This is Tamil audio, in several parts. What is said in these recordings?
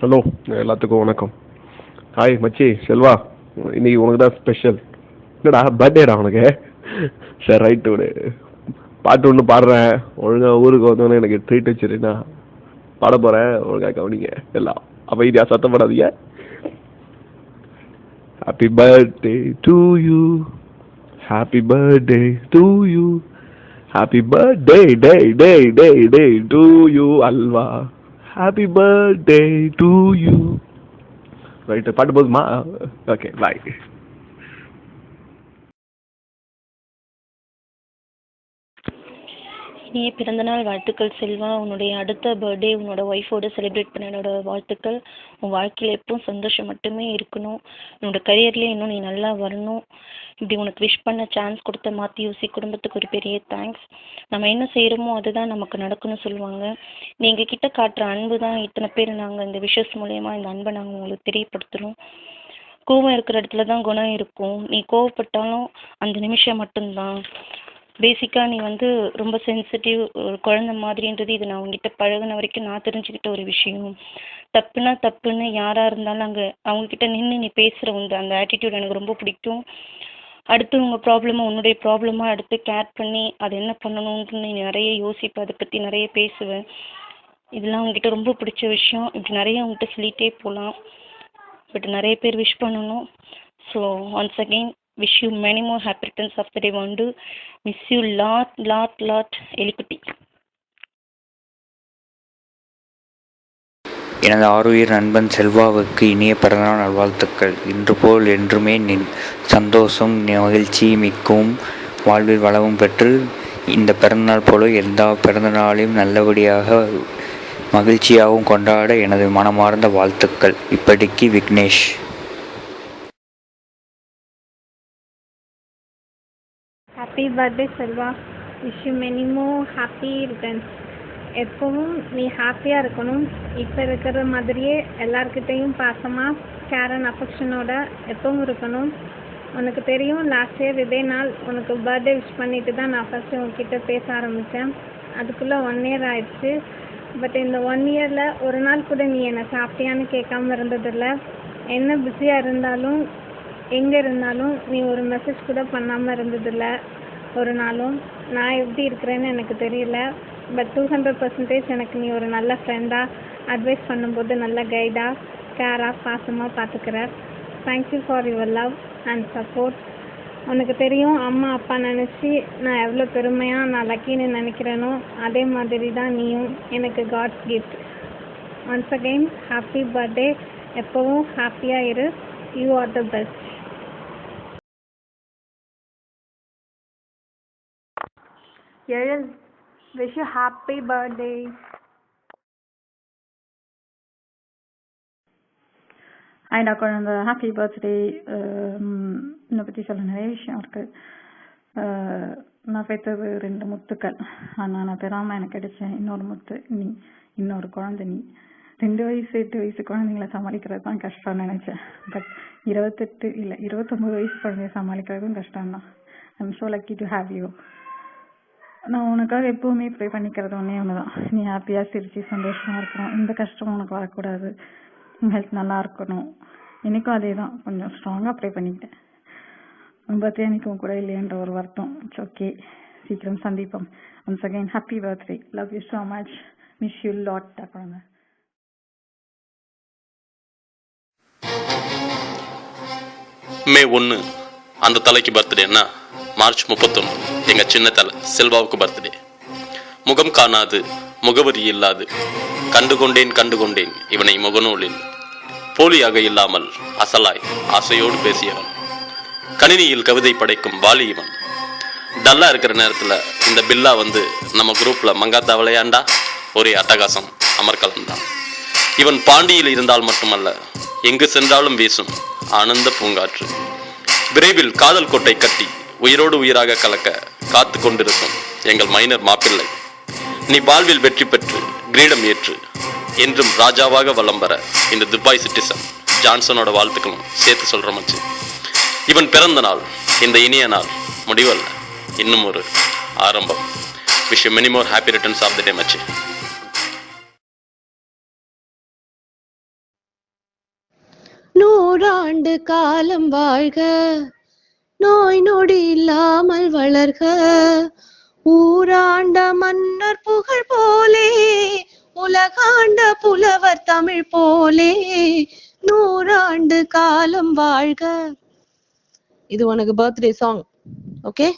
ஹலோ எல்லாத்துக்கும் வணக்கம். ஹாய் மச்சி செல்வா இன்னைக்கு உனக்கு தான் ஸ்பெஷல் என்னடா பர்த்டேடா உனக்கு? சரி ரைட்டு விடு பாட்டு ஒன்று பாடுறேன். ஒழுங்காக ஊருக்கு வந்தோன்னே எனக்கு ட்ரீட் வச்சிருந்தா பாட போகிறேன் ஒழுங்காக கவனிங்க எல்லாம் அமைதியாக சத்தம் போடாதீங்க. Happy birthday to you happy birthday to you happy birthday day day day day to you Alva. Happy birthday to you right பாட்டு போதுமா ஓகே பாய் இனிய பிறந்தநாள் வாழ்த்துக்கள் செல்வா. உன்னுடைய அடுத்த பர்த்டே உன்னோட ஒய்ஃபோட செலிப்ரேட் பண்ண என்னோட வாழ்த்துக்கள். உன் வாழ்க்கையில் எப்பவும் சந்தோஷம் மட்டுமே இருக்கணும். உன்னோட கரியர்லேயே இன்னும் நீ நல்லா வரணும். இப்படி உனக்கு விஷ் பண்ண சான்ஸ் கொடுத்த யோசி குடும்பத்துக்கு ஒரு பெரிய தேங்க்ஸ் நம்ம என்ன செய்கிறோமோ அதுதான் நமக்கு நடக்கும்னு சொல்லுவாங்க. நீங்கள் கிட்ட காட்டுற அன்பு தான் இத்தனை பேர் நாங்கள் இந்த விஷஸ் மூலயமா இந்த அன்பை நாங்கள் உங்களுக்கு தெரியப்படுத்துகிறோம் கோவம் இருக்கிற இடத்துல தான் குணம் இருக்கும். நீ கோவப்பட்டாலும் அந்த நிமிஷம் மட்டும்தான். பேசிக்காக நீ வந்து ரொம்ப சென்சிட்டிவ் ஒரு குழந்தை மாதிரின்றது இது நான் உங்ககிட்ட பழகுன வரைக்கும் நான் தெரிஞ்சுக்கிட்ட ஒரு விஷயம். தப்புனா தப்புன்னு யாராக இருந்தாலும் அங்கே அவங்கக்கிட்ட நின்று நீ பேசுகிற உண்டு அந்த ஆட்டிடியூட் எனக்கு ரொம்ப பிடிக்கும். அடுத்து உங்கள் ப்ராப்ளமாக உன்னுடைய ப்ராப்ளமாக எடுத்து கேர் பண்ணி அது என்ன பண்ணணும்னு நீ நிறைய யோசிப்ப அதை பற்றி நிறைய பேசுவேன் இதெல்லாம் உங்ககிட்ட ரொம்ப பிடிச்ச விஷயம். இப்படி நிறைய உங்ககிட்ட சொல்லிகிட்டே போகலாம் பட் நிறைய பேர் விஷ் பண்ணணும். So once again wish you many more happy returns of the day வந்து miss you lot lot lot எலிக்குட்டி எனது ஆறுயிர் நண்பன் செல்வாவுக்கு இனிய பிறந்தநாள் நல்வாழ்த்துக்கள். இன்று போல் என்றுமே நின் சந்தோஷம் மகிழ்ச்சி மிக்கும். வாழ்வில் வளமும் பெற்று இந்த பிறந்தநாள் போல எல்லா பிறந்தநாளையும் நல்லபடியாக மகிழ்ச்சியாகவும் கொண்டாட எனது மனமார்ந்த வாழ்த்துக்கள். இப்படிக்கு Vignesh. Happy birthday Selva wish you many more happy returns எப்பவும் நீ ஹாப்பியாக இருக்கணும். இப்போ இருக்கிற மாதிரியே எல்லாருக்கிட்டேயும் பாசமாக கேர் அண்ட் அஃபெக்ஷனோட எப்பவும் இருக்கணும். உனக்கு தெரியும் லாஸ்ட் இயர் இதே நாள் உனக்கு பர்த்டே விஷ் பண்ணிட்டு தான் நான் ஃபஸ்ட்டு உங்ககிட்ட பேச ஆரம்பித்தேன் அதுக்குள்ளே ஒன் இயர் ஆயிடுச்சு. பட் இந்த ஒன் இயரில் ஒரு நாள் கூட நீ என்னை சாப்பிட்டியான்னு கேட்காம இருந்ததில்ல. என்ன பிஸியாக இருந்தாலும் எங்கே இருந்தாலும் நீ ஒரு மெசேஜ் கூட பண்ணாமல் இருந்ததில்லை. ஒரு நாளும். நான் எப்படி இருக்கிறேன்னு எனக்கு தெரியல. பட் டூ ஹண்ட்ரட் பர்சன்டேஜ் எனக்கு நீ ஒரு நல்ல ஃப்ரெண்டாக அட்வைஸ் பண்ணும்போது நல்ல கைடாக கேராக பாசமாக பார்த்துக்கிற thank you for your love and support உனக்கு தெரியும் அம்மா அப்பா நினச்சி நான் எவ்வளோ பெருமையாக நான் லக்கின்னு நினைக்கிறேனோ அதே மாதிரி தான் நீயும் எனக்கு God's gift once again happy birthday எப்போவும் ஹாப்பியாக இரு. You are the best Ezhil wish you happy birthday ஆயிடா குழந்த ஹாப்பி பர்த்டே என்னை பற்றி சொல்ல நிறைய விஷயம் இருக்கு நான் பெற்றது ரெண்டு முத்துக்கள் ஆனால் நான் பெறாமல் எனக்கு கிடைச்ச இன்னொரு முத்து நீ இன்னொரு குழந்தை நீ ரெண்டு வயசு எட்டு வயசு குழந்தைங்கள சமாளிக்கிறது தான் கஷ்டம்னு நினைச்சேன் பட் இருபத்தெட்டு இல்லை இருபத்தொம்பது வயசு குழந்தைய சமாளிக்கிறதும் கஷ்டம்தான் I'm so lucky to have you நான் உனக்காக எப்பவுமே ப்ரே பண்ணிக்கிறது ஒன்றே ஒன்று தான் நீ ஹாப்பியாக சிரிச்சு சந்தோஷமாக இருக்கணும். எந்த கஷ்டமும் உனக்கு வரக்கூடாது. உன் ஹெல்த் நல்லா இருக்கணும். எனக்கும் அதே தான் கொஞ்சம் ஸ்ட்ராங்காக ப்ரே பண்ணிக்கிட்டேன். உன் பர்த்டே அன்னைக்கு உன் கூட இல்லையன்ற ஒரு வருத்தம். இட்ஸ் ஓகே சீக்கிரம் சந்திப்போம். Once again happy birthday love you so much miss you lot குழந்தை மே ஒன்று அந்த தலைக்கு பர்த்டேன்னா மார்ச் முப்பத்தொன்று எங்கள் சின்ன தலை செல்வாவுக்கு பர்த்டே. முகம் காணாது முகவரி இல்லாது. கண்டுகொண்டேன் கண்டுகொண்டேன் இவனை முகநூலில். போலியாக இல்லாமல் அசலாய் ஆசையோடு பேசியவன். கணினியில் கவிதை படைக்கும் பாலி இவன். டல்லா இருக்கிற நேரத்தில் இந்த பில்லா வந்து நம்ம குரூப்பில் மங்காத்தா விளையாண்டா ஒரே அட்டகாசம் அமர்கலம் தான் இவன் பாண்டியில் இருந்தால் மட்டுமல்ல எங்கு சென்றாலும் வீசும் ஆனந்த பூங்காற்று. விரைவில் காதல் கோட்டை கட்டி உயிரோடு உயிராக கலக்க காத்து கொண்டிருக்கும் எங்கள் மைனர் மாப்பிள்ளை. நீ வாழ்வில் வெற்றி பெற்று கிரீடம் ஏற்று என்றும் ராஜாவாக வலம் வர இந்த துபாய் சிட்டிசன் ஜான்சனோட வாழ்த்துக்களும் சேர்த்து சொல்ற மச்சு. இவன் பிறந்த நாள் இந்த இனிய நாள் முடிவல்ல. இன்னும் ஒரு ஆரம்பம். Wish many more happy returns of the day மச்சி. நூறாண்டு காலம் வாழ்க. நோய் நொடி இல்லாமல் வளர்க. ஊராண்ட மன்னர் புகழ் போலே உலகாண்ட புலவர் தமிழ் போலே நூறாண்டு காலம் வாழ்க. இது உனக்கு பர்த்டே சாங் ஓகே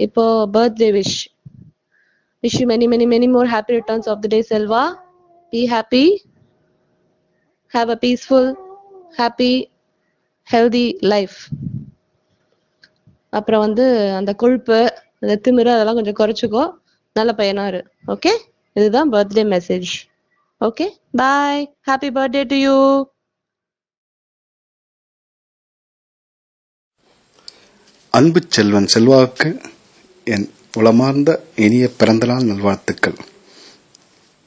இப்போ birthday wish wish you many many many more happy returns of the day Selva be happy have a peaceful happy healthy life அப்புறம் வந்து அந்த கொழுப்பு அந்த திமிரு அதெல்லாம் கொஞ்சம் குறைச்சிக்கோ. நல்ல பையனா இரு. ஓகே இதுதான் birthday message okay bye happy birthday to you அன்பு செல்வன் செல்வாவுக்கு என் உளமார்ந்த இனிய பிறந்தநாள் நல்வாழ்த்துக்கள்.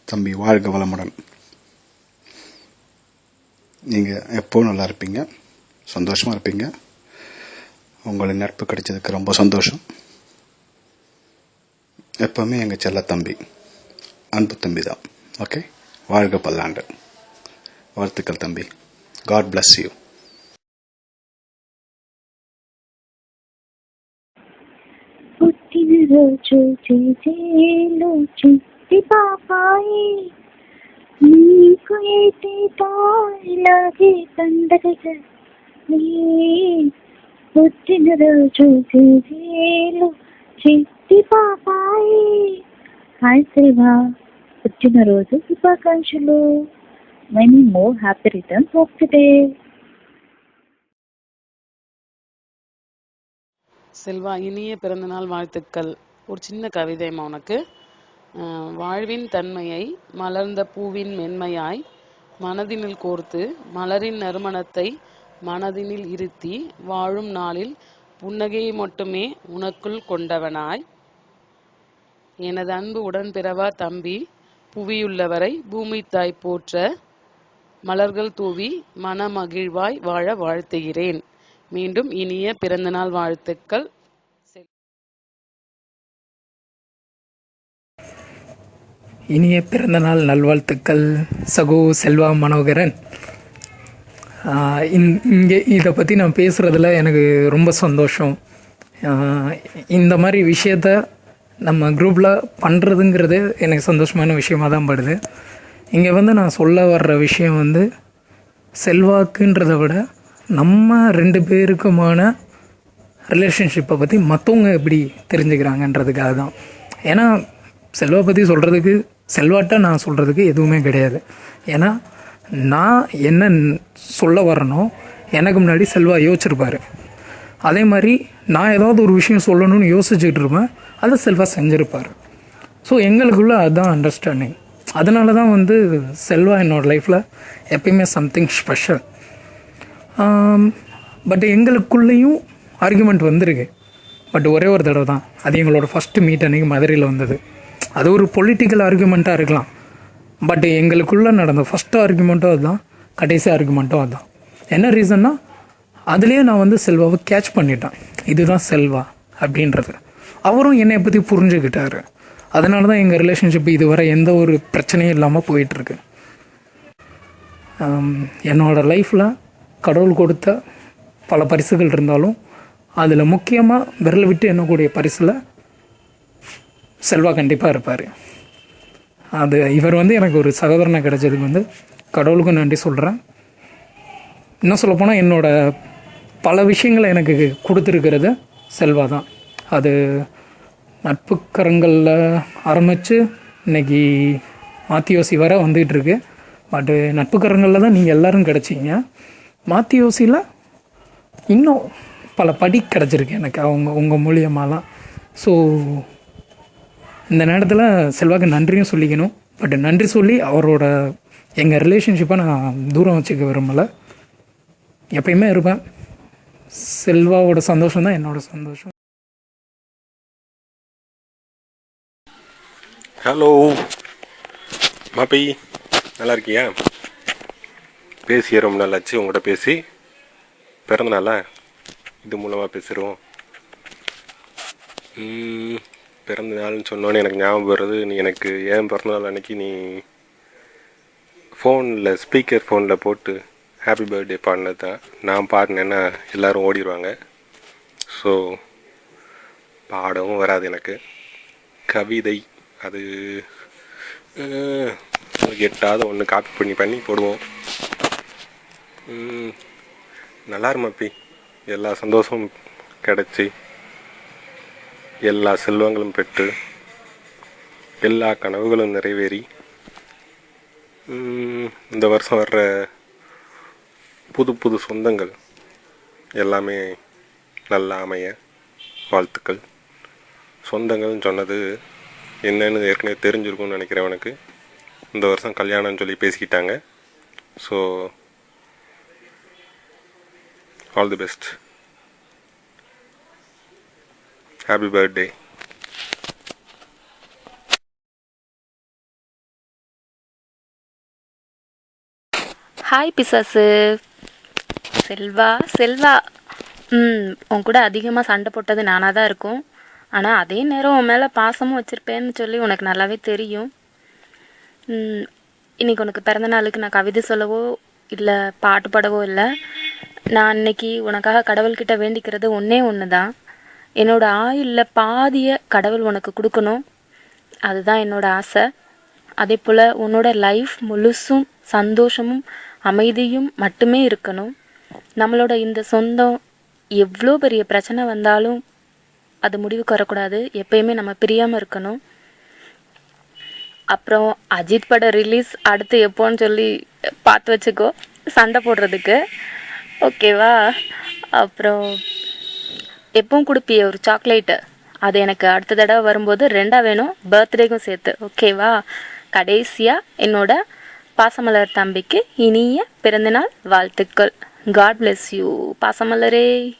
தம்பி வாழ்க வளமுடன். நீங்கள் எப்போவும் நல்லா இருப்பீங்க. சந்தோஷமாக இருப்பீங்க. உங்களின் நட்பு கிடைச்சதுக்கு ரொம்ப சந்தோஷம் எப்போவுமே எங்கள் செல்ல தம்பி அன்பு தம்பி தான் ஓகே வாழ்க பல்லாண்டு வாழ்த்துக்கள் தம்பி காட் bless யூ పుట్టినరోజు చేజేలో చిట్టి పాపాయి నీకు ఏటేటా ఇలాగే పండగగా నీ పుట్టినరోజు చేజేలో చిట్టి పాపాయి హాయ్ శివా పుట్టినరోజు శుభాకాంక్షలు many more happy returns of the day Selva இனிய பிறந்தநாள் வாழ்த்துக்கள் ஒரு சின்ன கவிதைமா உனக்கு அஹ், வாழ்வின் தன்மையை மலர்ந்த பூவின் மென்மையாய் மனதினில் கோர்த்து மலரின் நறுமணத்தை மனதினில் இருத்தி வாழும் நாளில் புன்னகையை மட்டுமே உனக்குள் கொண்டவனாய். எனது அன்பு உடன்பிறவா தம்பி புவியுள்ளவரை பூமி தாய் போற்ற மலர்கள் தூவி மனமகிழ்வாய் வாழ வாழ்த்துகிறேன். மீண்டும் இனிய பிறந்தநாள் வாழ்த்துக்கள். இனிய பிறந்தநாள் நல்வாழ்த்துக்கள். சகோ செல்வா மனோகரன். இங்கே இதை பற்றி நான் பேசுகிறதுல எனக்கு ரொம்ப சந்தோஷம். இந்த மாதிரி விஷயத்த நம்ம குரூப்பில் பண்ணுறதுங்கிறது எனக்கு சந்தோஷமான விஷயமா தான் படுது. இங்கே வந்து நான் சொல்ல வர்ற விஷயம் வந்து செல்வாக்குன்றதை விட நம்ம ரெண்டு பேருக்குமான ரிலேஷன்ஷிப்பை பற்றி மற்றவங்க எப்படி தெரிஞ்சுக்கிறாங்கன்றதுக்காக தான். ஏன்னா செல்வா பற்றி சொல்கிறதுக்கு செல்வாட்ட நான் சொல்கிறதுக்கு எதுவுமே கிடையாது. ஏன்னா நான் என்ன சொல்ல வரனோ எனக்கு முன்னாடி செல்வா யோசிச்சிருப்பார். அதே மாதிரி நான் ஏதாவது ஒரு விஷயம் சொல்லணும்னு யோசிச்சுக்கிட்டு இருப்பேன் அதை செல்வா செஞ்சுருப்பார். ஸோ எங்களுக்குள்ள அதுதான் அண்டர்ஸ்டாண்டிங் அதனால தான் வந்து செல்வா என்னோடய லைஃப்பில் எப்பயுமே சம்திங் ஸ்பெஷல் பட் எங்களுக்குள்ளேயும் ஆர்குமெண்ட் வந்திருக்கு. பட் ஒரே ஒரு தடவை தான் அது எங்களோட ஃபஸ்ட்டு மீட் அன்றைக்கி மதுரையில் வந்தது. அது ஒரு பொலிட்டிக்கல் ஆர்குமெண்ட்டாக இருக்கலாம். பட் எங்களுக்குள்ளே நடந்த ஃபஸ்ட்டு ஆர்குமெண்ட்டும் அதுதான். கடைசி ஆர்குமெண்ட்டும் அதுதான். என்ன ரீசன்னா அதுலேயே நான் வந்து செல்வாவை கேட்ச் பண்ணிட்டேன். இதுதான் செல்வா அப்படின்றது. அவரும் என்னை பற்றி புரிஞ்சுக்கிட்டாரு. அதனால தான் எங்கள் ரிலேஷன்ஷிப் இதுவரை எந்த ஒரு பிரச்சனையும் இல்லாமல் போயிட்டுருக்கு. என்னோடய லைஃப்பில் கடவுள் கொடுத்த பல பரிசுகள் இருந்தாலும் அதில் முக்கியமாக விரல் விட்டு எண்ணக்கூடிய பரிசில் செல்வா கண்டிப்பாக இருப்பார். அது இவர் வந்து எனக்கு ஒரு சகோதரனை கிடைச்சதுக்கு வந்து கடவுளுக்கும் நன்றி சொல்கிறேன் இன்னும் சொல்லப்போனால் என்னோட பல விஷயங்களை எனக்கு கொடுத்துருக்கிறது செல்வா தான் அது நட்புக்கரங்களில் ஆரம்பித்து இன்னைக்கு மாத்தியோசி வர வந்துகிட்ருக்கு. பட்டு நட்புக்கரங்களில் தான் நீங்கள் எல்லோரும் கிடச்சிங்க. மாத்தியோசியில் இன்னும் பல படி கிடச்சிருக்கு எனக்கு அவங்க உங்கள் மூலியமாலாம். ஸோ இந்த நேரத்தில் செல்வாக்கு நன்றியும் சொல்லிக்கணும். பட் நன்றி சொல்லி அவரோட எங்கள் ரிலேஷன்ஷிப்பை நான் தூரம் வச்சுக்க விரும்பலை. எப்பயுமே இருப்பேன். செல்வாவோட சந்தோஷம் தான் என்னோட சந்தோஷம். ஹலோ மாப்பி நல்லா இருக்கியா? பேசி ரொம்ப நாளாச்சு உங்கள்கிட்ட பேசி பிறந்தனால இது மூலமாக பேசுகிறோம் பிறந்த நாள்னு சொன்னோன்னே எனக்கு ஞாபகம் வருது. நீ எனக்கு ஏன் பிறந்தநாள் அன்னைக்கு நீ ஃபோனில் ஸ்பீக்கர் ஃபோனில் போட்டு ஹாப்பி பர்த்டே பாடினது தான் நான் பாடினேன்னா எல்லோரும் ஓடிடுவாங்க ஸோ பாடவும் வராது எனக்கு. கவிதை அது எட்டாவது ஒன்று காப்பி பண்ணி பண்ணி போடுவோம். நல்லா இருமாப்பி எல்லா சந்தோஷமும் கிடச்சி. எல்லா செல்வங்களும் பெற்று எல்லா கனவுகளும் நிறைவேறி இந்த வருஷம் வர்ற புது புது சொந்தங்கள் எல்லாமே நல்லா அமைய வாழ்த்துக்கள். சொந்தங்கள்னு சொன்னது என்னன்னு ஏற்கனவே தெரிஞ்சிருக்கும்னு நினைக்கிறேன் உனக்கு. இந்த வருஷம் கல்யாணம்னு சொல்லி பேசிக்கிட்டாங்க. So all the best happy birthday hi பிசாசு செல்வா செல்வா. ம் உன் கூட அதிகமாக சண்டை போட்டது நானாக தான் இருக்கும். ஆனால் அதே நேரம் உன் மேலே பாசமும் வச்சுருப்பேன்னு சொல்லி உனக்கு நல்லாவே தெரியும். இன்றைக்கி இன்னைக்கு உனக்கு பிறந்த நாளுக்கு நான் கவிதை சொல்லவோ இல்லை பாட்டு பாடவோ இல்லை. நான் இன்னைக்கு உனக்காக கடவுள்கிட்ட வேண்டிக்கிறது ஒன்றே ஒன்று தான் என்னோடய ஆயுளில் பாதியை கடவுள் உனக்கு கொடுக்கணும். அதுதான் என்னோடய ஆசை. அதே போல் உன்னோட லைஃப் முழுசும் சந்தோஷமும் அமைதியும் மட்டுமே இருக்கணும். நம்மளோட இந்த சொந்தம் எவ்வளோ பெரிய பிரச்சனை வந்தாலும் அது முடிவுக்கு வரக்கூடாது. எப்பயுமே நம்ம பிரியாமல் இருக்கணும். அப்புறம் அஜித் படம் ரிலீஸ் அடுத்து எப்போன்னு சொல்லி பார்த்து வச்சுக்கோ. சண்டை போடுறதுக்கு. ஓகேவா அப்புறம் எப்பவும் கொடுப்பிய ஒரு சாக்லேட்டு. அது எனக்கு அடுத்த தடவை வரும்போது ரெண்டாக வேணும். பர்த்டேக்கும் சேர்த்து. ஓகேவா? கடைசியாக என்னோட பாசமலர் தம்பிக்கு இனிய பிறந்தநாள் வாழ்த்துக்கள். God bless you பாசமலரே.